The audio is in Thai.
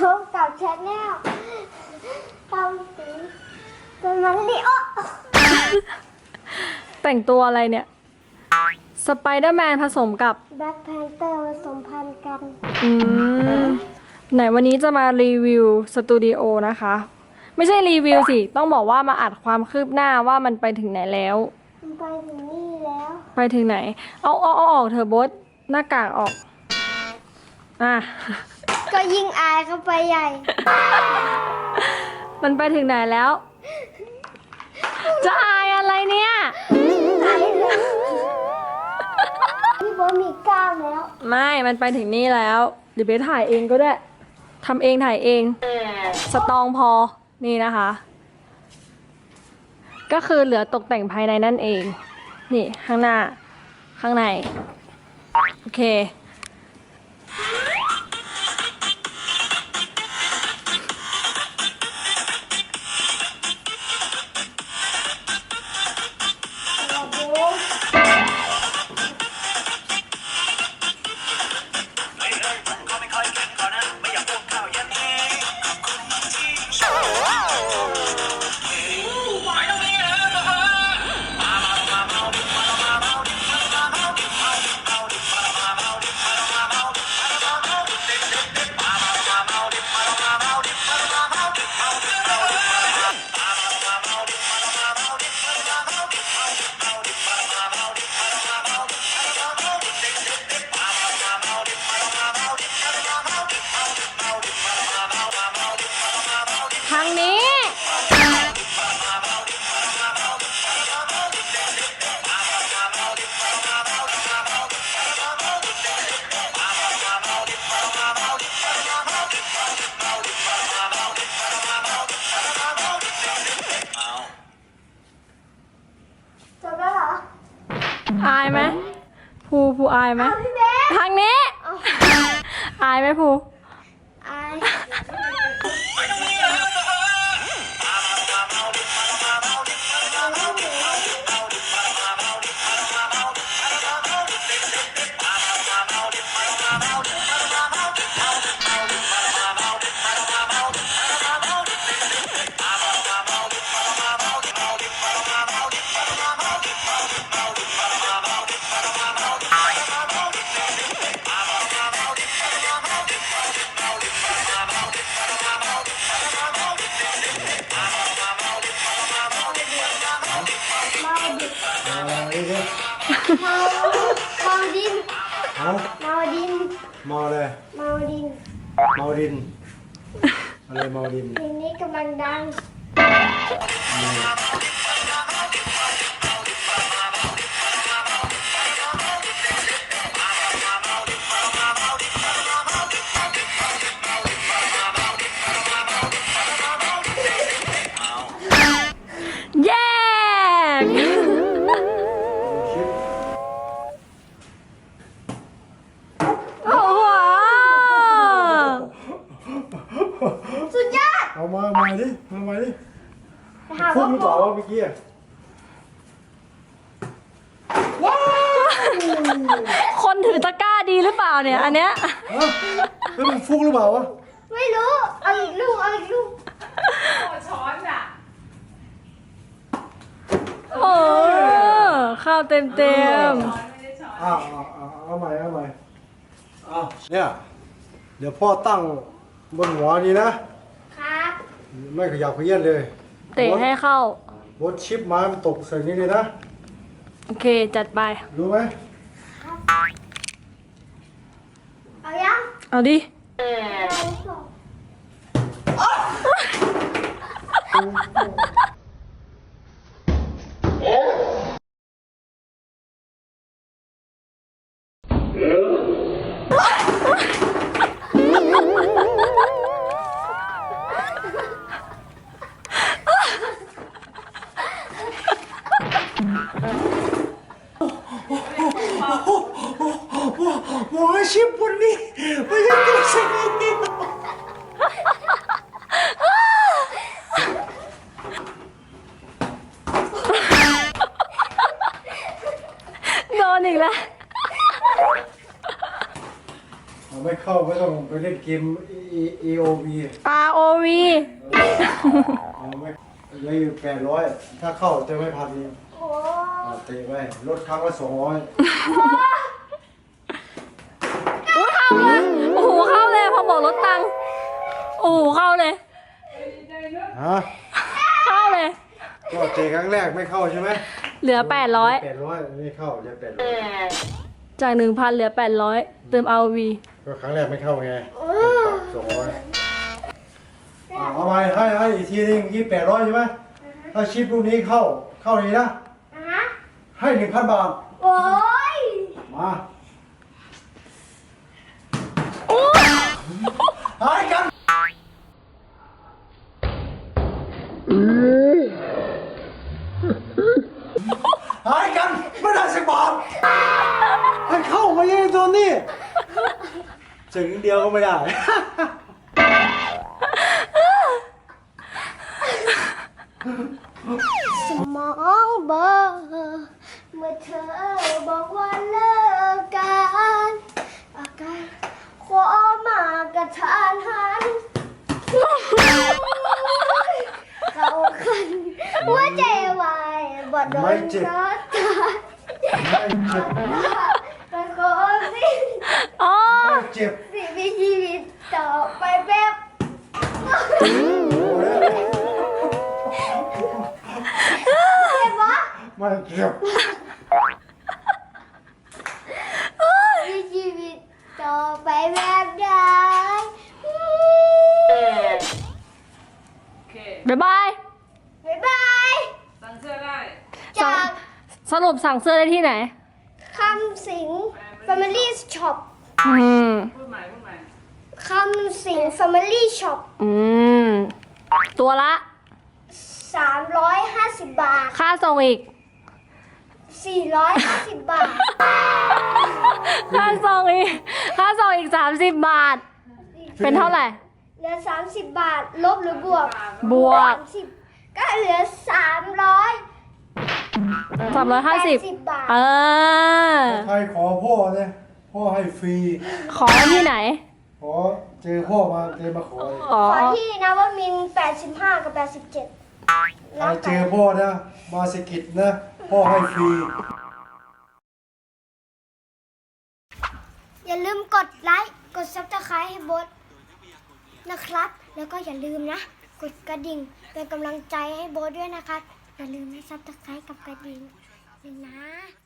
พบกับชาแนลทำสีเป็นมันลิโอแต่งตัวอะไรเนี่ย สไปเดอร์แมนผสมกับ แบ็คแพนเตอร์ผสมพันธุ์กัน อืม ไหนวันนี้จะมารีวิวสตูดิโอนะคะ ไม่ใช่รีวิวสิ ต้องบอกว่ามาอัดความคืบหน้าว่ามันไปถึงไหนแล้ว มันไปถึงนี่แล้ว ไปถึงไหน เอาเอาเอาออกเถอะบดหน้ากากออก อะ ก็ยิ่งอายเข้าไปใหญ่ มันไปถึงไหนแล้ว จะอายอะไรเนี่ยอายเลยพี่โบทมีกล้ามแล้ว ไม่ มันไปถึงนี่แล้ว เดี๋ยวไปถ่ายเองก็ได้ ทำเองถ่ายเอง สตรองพอ นี่นะคะ ก็คือเหลือตกแต่งภายในนั่นเอง นี่ข้างหน้า ข้างใน โอเค จบแล้วเหรออายไหมภูภูอายไหมพี่เบส ทางนี้ อายไหมภู อะไรเนี่ยเมาเมาดินเอาเมาดินเมาเลยเมาดินเมาดิน อะไรเมาดินเพลงนี้กำลังดังแย ดิมาใหม่ดิไปหาพุ่ว่างหรือเปล่าวะเมื่อกี้อะเย้คนถือตะกร้าดีหรือเปล่าเนี่ย อันเนี้ย ฮะแล้วมันฟุ้งหรือเปล่าวะไม่รู้ เอาอีกลูก เอาอีกลูก โอ้ข้าวเต็มเต็มอ้าวอ้าวอ้าวเอาใหม่เอาใหม่อ้าวเนี่ย เดี๋ยวพ่อตั้งบนหัวนี้นะครับ ไม่ขยับเขยี้ยนเลยๆเตะให้เข้าบดชิปไม้มันตกใส่นี่เลยนะ โอเคจัดไป รู้ไหมเอายังเอาดิ เอาสองหัวชิปบนนี้ไม่ใช่ตกใส่นี่โดนอีกแล้วเอาไม่เข้าไม่ต้องไปเล่นเกม E- O V ROV เอาไม่เลยอยู่แปดร้อยถ้าเข้าจะไม่พันนี่ เตะไปลดครั้งละสองร้อยอุ้ยเข้าเลยโอ้โหเข้าเลยพอบอกลดตังค์โอ้โหเข้าเลย ฮะเข้าเลย ก็เตะครั้งแรกไม่เข้าใช่ไหมเหลือ800แปดร้อยไม่เข้าจะแปดร้อยจาก1,000เหลือ800เติม ROV ก็ครั้งแรกไม่เข้าไงสองร้อยเอาไปให้ให้อีกทีนึงยี่แปดร้อยใช่ไหมถ้าชิปลูกนี้เข้าเข้านี้นะอะฮะ ให้หนึ่งพันบาท โอ้ยมาหายกันหายกัน ไม่ได้สักบาทให้เข้ามาเองตัวนี้ถึงเดียวก็ไม่ได้ บอกว่าเลิกกันอาการขอมากระทานหันเข้าขันหัวใจวายบดโดไม่นเจ็บเพราะตายไม่เจ็บก็ขอสิ้นอ๋อไม่เจ็บสิมีชีวิตต่อไปแบบเจ็บวะไม่เจ็บ สรุปสั่งเสื้อได้ที่ไหน คำสิง Family Shop อืมพูดใหม่พูดใหม่คำสิง Family Shop อืม ตัวละ 350 บาท ค่าส่งอีก 450 บาท ค่าส่งอีก ค่าส่งอีก 30 บาท เป็นเท่าไหร่ เหลือ 30 บาท ลบหรือบวกบวก30ก็เหลือ 300 350บาท เออ ใครขอพ่อเนี่ยพ่อให้ฟรี ขอที่ไหน ขอเจอพ่อมาเจอมาขอเลยอ๋อขอที่นะว่ามิน85 กับ 87ใครเจอพ่อนะมาสะกิดนะพ่อให้ฟรี อย่าลืมกดไลค์ กดซับสไครต์ให้โบทนะครับ แล้วก็อย่าลืมนะ กดกระดิ่งเป็นกำลังใจให้โบทด้วยนะครับ อย่าลืมให้ซับสไครต์กับกระดิ่งเลยนะ